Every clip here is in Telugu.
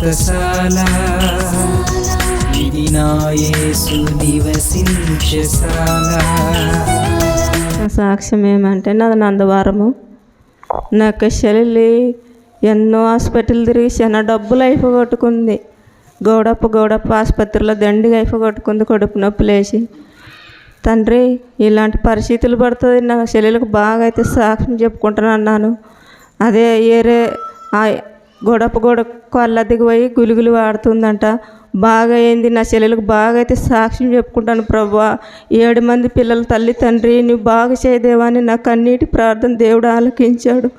వ్రతశాల ఇది నివసించశాల సాక్ష్యం ఏమంటే నాది నందవారము. నాకు చెల్లి ఎన్నో హాస్పిటల్ తిరిగి చాలా డబ్బులు అయిపోగొట్టుకుంది. గౌడప్ప గౌడప్ప ఆసుపత్రిలో దండిగా అయిపోగొట్టుకుంది కడుపు నొప్పి లేచి. తండ్రి ఇలాంటి పరిస్థితులు పడుతుంది. నా చెల్లెలకు బాగా అయితే సాక్ష్యం చెప్పుకుంటాను అన్నాను అదే ఏరే ఆ గొడప గొడ కళ్ళ దిగిపోయి గులుగులు వాడుతుందంట. బాగా అయింది నా చెల్లెలకు బాగా అయితే సాక్ష్యం చెప్పుకుంటాను ప్రభా. ఏడు మంది పిల్లల తల్లి తండ్రి నువ్వు బాగా చేయదేవా అని నా కన్నీటి ప్రార్థన దేవుడు ఆలకించాడు.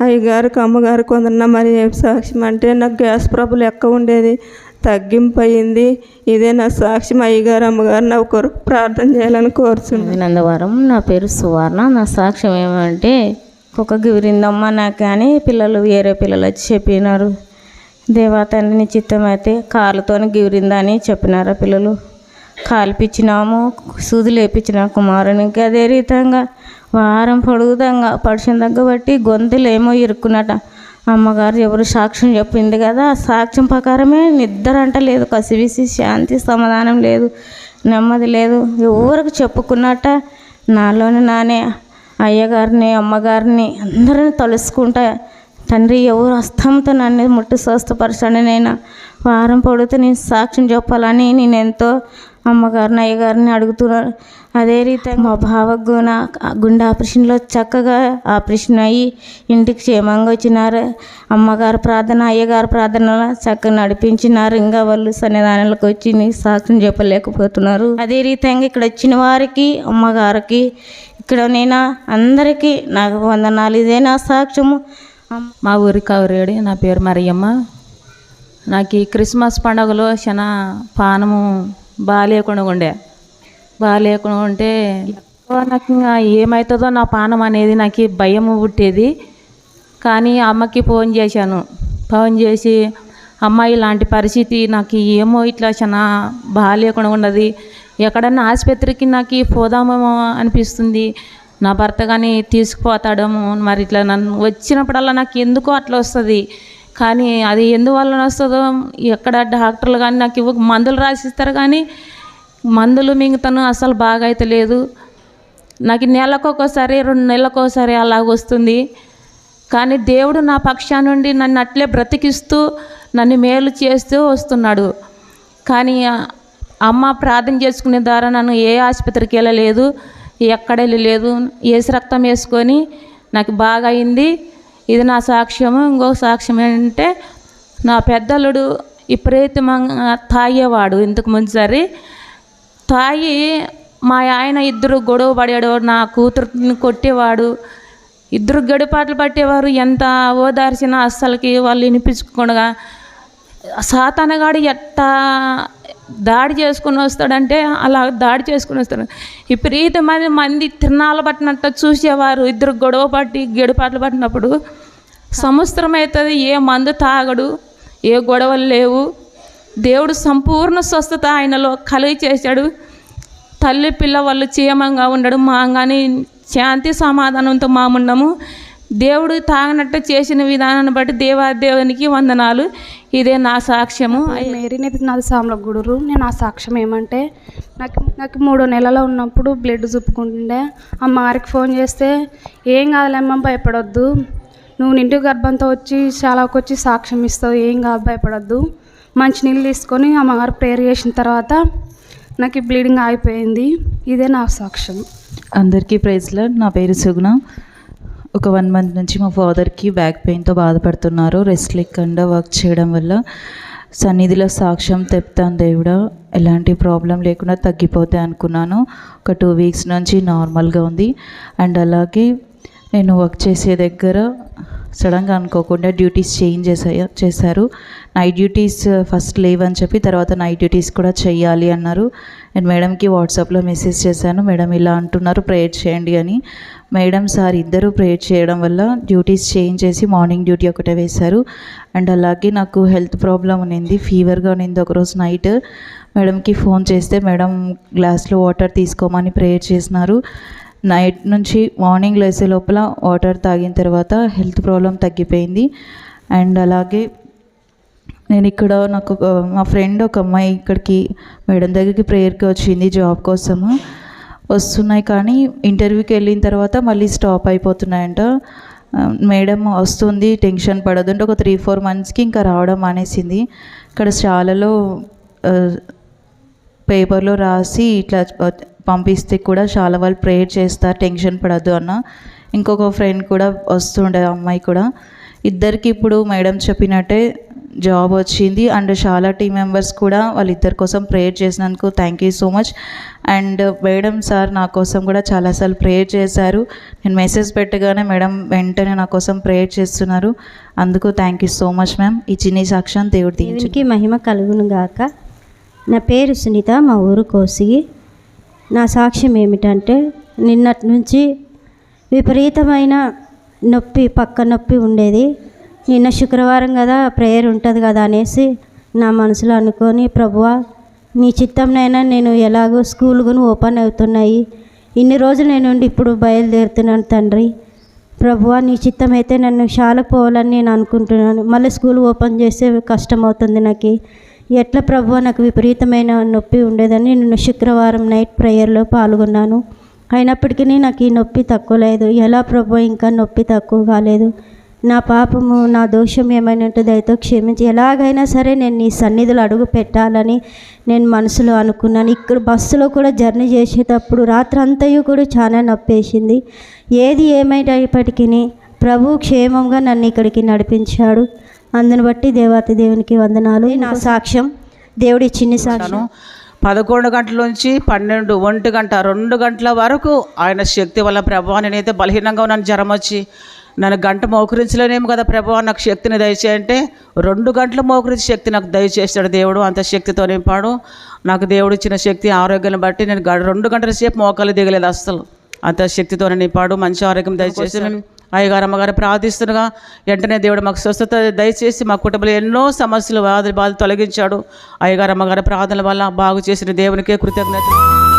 అయ్యగారికి అమ్మగారు కొందరు మరి ఏం సాక్ష్యం? అంటే నాకు గ్యాస్ ప్రాబ్లం ఎక్కువ ఉండేది. తగ్గింపు అయింది. ఇదే నా సాక్ష్యం. అయ్యగారు అమ్మగారు నా కొరకు ప్రార్థన చేయాలని కోరుచున్నాను. నందవరం నా పేరు సువర్ణ. నా సాక్ష్యం ఏమంటే కుక్క గిరిరిందమ్మ నాకు కానీ పిల్లలు వేరే పిల్లలు వచ్చి చెప్పినారు. దేవా తండ్రిని అయితే కాళ్ళతోని గివిరిందని చెప్పినారు పిల్లలు. కాల్పించినాము సూదులు వేపించిన కుమారునికి అదే రీతంగా వారం పొడుగుదంగా పడిచిన దగ్గర బట్టి గొంతులు ఇరుక్కున్నట. అమ్మగారు ఎవరు సాక్ష్యం చెప్పింది కదా ఆ సాక్ష్యం ప్రకారమే నిద్ర అంట లేదు కసివిసి శాంతి సమాధానం లేదు నెమ్మది లేదు ఎవరికి చెప్పుకున్నట్ట? నాలోని నానే. అయ్యగారిని అమ్మగారిని అందరిని తలుసుకుంటా తండ్రి ఎవరు హస్తంతో నన్ను ముట్టి స్వస్థపరచండి నేను వారం పొడితే నేను సాక్ష్యం చెప్పాలని నేను ఎంతో అమ్మగారిని అయ్యగారిని అడుగుతున్నాను. అదే రీతి మా బావకు గుణ గుండె ఆపరేషన్లో చక్కగా ఆపరేషన్ అయ్యి ఇంటికి క్షేమంగా వచ్చినారు. అమ్మగారు ప్రార్థన అయ్యగారు ప్రార్థనలో చక్కగా నడిపించినారు. ఇంకా వాళ్ళు సన్నిధానాలకు వచ్చి నీ సాక్ష్యం చెప్పలేకపోతున్నారు. అదే రీతిగా ఇక్కడ వచ్చిన వారికి అమ్మగారికి ఇక్కడ నేను? అందరికీ నాకు వందనాలు ఇదే నా సాక్ష్యము. మా ఊరి కవరేడి నా పేరు మరియమ్మ. నాకు ఈ క్రిస్మస్ పండుగలో చాలా పానము బాగాలేకుండా ఉండే. బాగాలేకుండా ఉంటే నాకు ఇంకా ఏమవుతుందో నా పానం అనేది నాకు భయం పుట్టేది. కానీ అమ్మకి ఫోన్ చేశాను. ఫోన్ చేసి అమ్మ ఇలాంటి పరిస్థితి నాకు ఏమో ఇట్లా చాలా బాగాలేకుండా ఉన్నది. ఎక్కడన్నా ఆసుపత్రికి నాకు పోదామేమో అనిపిస్తుంది. నా భర్త కానీ తీసుకుపోతాడేమో. మరి ఇట్లా నన్ను వచ్చినప్పుడల్లా నాకు ఎందుకో అట్లా వస్తుంది. కానీ అది ఎందువల్ల వస్తుందో ఎక్కడ డాక్టర్లు కానీ నాకు ఇవ్వ మందులు రాసిస్తారు కానీ మందులు మిగతాను అసలు బాగా అయితే లేదు. నాకు నెలకు ఒకసారి రెండు నెలలకు ఒకసారి అలాగ వస్తుంది. కానీ దేవుడు నా పక్షా నుండి నన్ను అట్లే బ్రతికిస్తూ నన్ను మేలు చేస్తూ వస్తున్నాడు. కానీ అమ్మ ప్రార్థన చేసుకునే ద్వారా నన్ను ఏ ఆసుపత్రికి వెళ్ళలేదు ఎక్కడ వెళ్ళలేదు. ఏసు రక్తం వేసుకొని నాకు బాగా అయింది. ఇది నా సాక్ష్యము. ఇంకొక సాక్ష్యం ఏంటంటే నా పెద్దలుడు విపరీతంగా తాగేవాడు ఇంతకు ముందుసారి తాగి మా ఆయన ఇద్దరు గొడవ పడాడు నా కూతురుని కొట్టేవాడు. ఇద్దరు గడిపాట్లు పట్టేవారు. ఎంత ఓదార్చినా అస్సలకి వాళ్ళు వినిపించకుండా సాతానగాడు ఎట్టా దాడి చేసుకుని వస్తాడంటే అలా దాడి చేసుకుని వస్తాడు. విపరీతమైన మంది తిరణాలు పట్టినట్టు చూసేవారు. ఇద్దరు గొడవ పట్టి గెడుపాట్లు పట్టినప్పుడు సంవత్సరం అవుతుంది ఏ మందు తాగడు ఏ గొడవలు లేవు. దేవుడు సంపూర్ణ స్వస్థత ఆయనలో కలిగి చేశాడు. తల్లి పిల్ల వాళ్ళు క్షేమంగా ఉండడు. మా కానీ శాంతి సమాధానంతో మామున్నాము దేవుడు తాగినట్టు చేసిన విధానాన్ని బట్టి దేవాదేవునికి వందనాలు. ఇదే నా సాక్ష్యము. మేరీనేది నాది సామల గుడురు. నేను ఆ సాక్ష్యం ఏమంటే నాకు నాకు మూడో నెలలో ఉన్నప్పుడు బ్లడ్ చూపుకుంటుండే. అమ్మగారికి ఫోన్ చేస్తే ఏం కాదులేమ్మ భయపడొద్దు. నువ్వు నిండు గర్భంతో వచ్చి చాలాకు వచ్చి సాక్ష్యం ఇస్తావు. ఏం కాదు భయపడొద్దు. మంచి నీళ్ళు తీసుకొని అమ్మగారు ప్రేయర్ చేసిన తర్వాత నాకు ఈ బ్లీడింగ్ ఆగిపోయింది. ఇదే నా సాక్ష్యం. అందరికీ ప్రైజ్లో నా పేరు సుగుణ. ఒక వన్ మంత్ నుంచి మా ఫాదర్కి బ్యాక్ పెయిన్తో బాధపడుతున్నారు. రెస్ట్ లేకుండా వర్క్ చేయడం వల్ల సన్నిధిలో సాక్ష్యం తెప్తాను దేవుడా. ఎలాంటి ప్రాబ్లం లేకుండా తగ్గిపోతాయి అనుకున్నాను. ఒక టూ వీక్స్ నుంచి నార్మల్గా ఉంది. అండ్ అలాగే నేను వర్క్ చేసే దగ్గర సడన్గా అనుకోకుండా డ్యూటీస్ చేంజ్ చేసా చేశారు. నైట్ డ్యూటీస్ ఫస్ట్ లేవని చెప్పి తర్వాత నైట్ డ్యూటీస్ కూడా చేయాలి అన్నారు. నేను మేడంకి వాట్సాప్లో మెసేజ్ చేశాను. మేడం ఇలా అంటున్నారు ప్రేయర్ చేయండి అని. మేడం సార్ ఇద్దరు ప్రేయర్ చేయడం వల్ల డ్యూటీస్ చేంజ్ చేసి మార్నింగ్ డ్యూటీ ఒకటే వేశారు. అండ్ అలాగే నాకు హెల్త్ ప్రాబ్లం ఉన్నింది ఫీవర్గా ఉన్నింది ఒకరోజు నైట్. మేడంకి ఫోన్ చేస్తే మేడం గ్లాస్లో వాటర్ తీసుకోమని ప్రేయర్ చేసినారు. నైట్ నుంచి మార్నింగ్ లేసే లోపల వాటర్ తాగిన తర్వాత హెల్త్ ప్రాబ్లం తగ్గిపోయింది. అండ్ అలాగే నేను ఇక్కడ నాకు మా ఫ్రెండ్ ఒక అమ్మాయి ఇక్కడికి మేడం దగ్గరికి ప్రేయర్కి వచ్చింది జాబ్ కోసము. వస్తున్నాయి కానీ ఇంటర్వ్యూకి వెళ్ళిన తర్వాత మళ్ళీ స్టాప్ అయిపోతున్నాయంట. మేడం వస్తుంది టెన్షన్ పడదు అంటే ఒక త్రీ ఫోర్ మంత్స్కి ఇంకా రావడం మానేసింది. ఇక్కడ శాలలో పేపర్లో రాసి ఇట్లా పంపిస్తే కూడా చాలా వాళ్ళు ప్రేయర్ చేస్తారు టెన్షన్ పడద్దు అన్న. ఇంకొక ఫ్రెండ్ కూడా వస్తుండే అమ్మాయి కూడా. ఇద్దరికి ఇప్పుడు మేడం చెప్పినట్టే జాబ్ వచ్చింది. అండ్ చాలా టీం మెంబర్స్ కూడా వాళ్ళిద్దరి కోసం ప్రేయర్ చేసినందుకు thank you so much and madam sir నా కోసం కూడా చాలాసార్లు ప్రేయర్ చేశారు. నేను మెసేజ్ పెట్టగానే మేడం వెంటనే నా కోసం ప్రేయర్ చేస్తున్నారు. అందుకు thank you so much ma'am ఈ చిన్ని సాక్ష్యం దేవుడు దీనికి మహిమ కలుగును గాక. నా పేరు సునీత మా ఊరు కోసిగి నా సాక్ష్యం ఏమిటంటే నిన్నటి నుంచి విపరీతమైన నొప్పి పక్క నొప్పి ఉండేది. నిన్న శుక్రవారం కదా ప్రేయర్ ఉంటుంది కదా అనేసి నా మనసులో అనుకొని ప్రభువా నీ చిత్తంనైనా నేను ఎలాగో స్కూల్ కూడా ఓపెన్ అవుతున్నాయి. ఇన్ని రోజులు నేను ఉండి ఇప్పుడు బయలుదేరుతున్నాను తండ్రి. ప్రభువా నీ చిత్తం అయితే నన్ను శాలకు పోవాలని నేను అనుకుంటున్నాను. మళ్ళీ స్కూల్ ఓపెన్ చేస్తే కష్టం అవుతుంది నాకు. ఎట్లా ప్రభు నాకు విపరీతమైన నొప్పి ఉండేదని నేను శుక్రవారం నైట్ ప్రేయర్లో పాల్గొన్నాను. అయినప్పటికీ నాకు ఈ నొప్పి తక్కువ లేదు. ఎలా ప్రభు ఇంకా నొప్పి తక్కువ కాలేదు. నా పాపము నా దోషం ఏమైనా ఉంటే దయతో క్షమించి. ఎలాగైనా సరే నేను నీ సన్నిధిలో అడుగు పెట్టాలని నేను మనసులో అనుకున్నాను. ఇక్కడ బస్సులో కూడా జర్నీ చేసేటప్పుడు రాత్రంతయు కూడా చాలా నొప్పేసింది. ఏది ఏమైనప్పటికీ ప్రభు క్షేమంగా నన్ను ఇక్కడికి నడిపించాడు. అందుని బట్టి దేవాతి దేవునికి వందనాలు. నా సాక్ష్యం దేవుడి చిన్ని సాక్ష్యం. పదకొండు గంటల నుంచి పన్నెండు ఒంటి గంట రెండు గంటల వరకు ఆయన శక్తి వల్ల ప్రభావ నేనైతే బలహీనంగా ఉన్నాను. జ్వరం వచ్చి నన్ను గంట మోకరించలేనేమో కదా ప్రభావ నాకు శక్తిని దయచేయంటే రెండు గంటల మోకరించి శక్తి నాకు దయచేస్తాడు దేవుడు అంత శక్తితో నింపాడు నాకు దేవుడు ఇచ్చిన శక్తి ఆరోగ్యాన్ని బట్టి నేను రెండు గంటల సేపు మోకాలు దిగలేదు అస్సలు. అంత శక్తితో నింపాడు మంచి ఆరోగ్యం దయచేసి. అయ్యగారు అమ్మగారు ప్రార్థిస్తుండగా వెంటనే దేవుడు మాకు స్వస్థత దయచేసి మా కుటుంబంలో ఎన్నో సమస్యలు బాధలు బాధలు తొలగించాడు. అయ్యగారు అమ్మగారు ప్రార్థనల వల్ల బాగు చేసిన దేవునికే కృతజ్ఞతలు.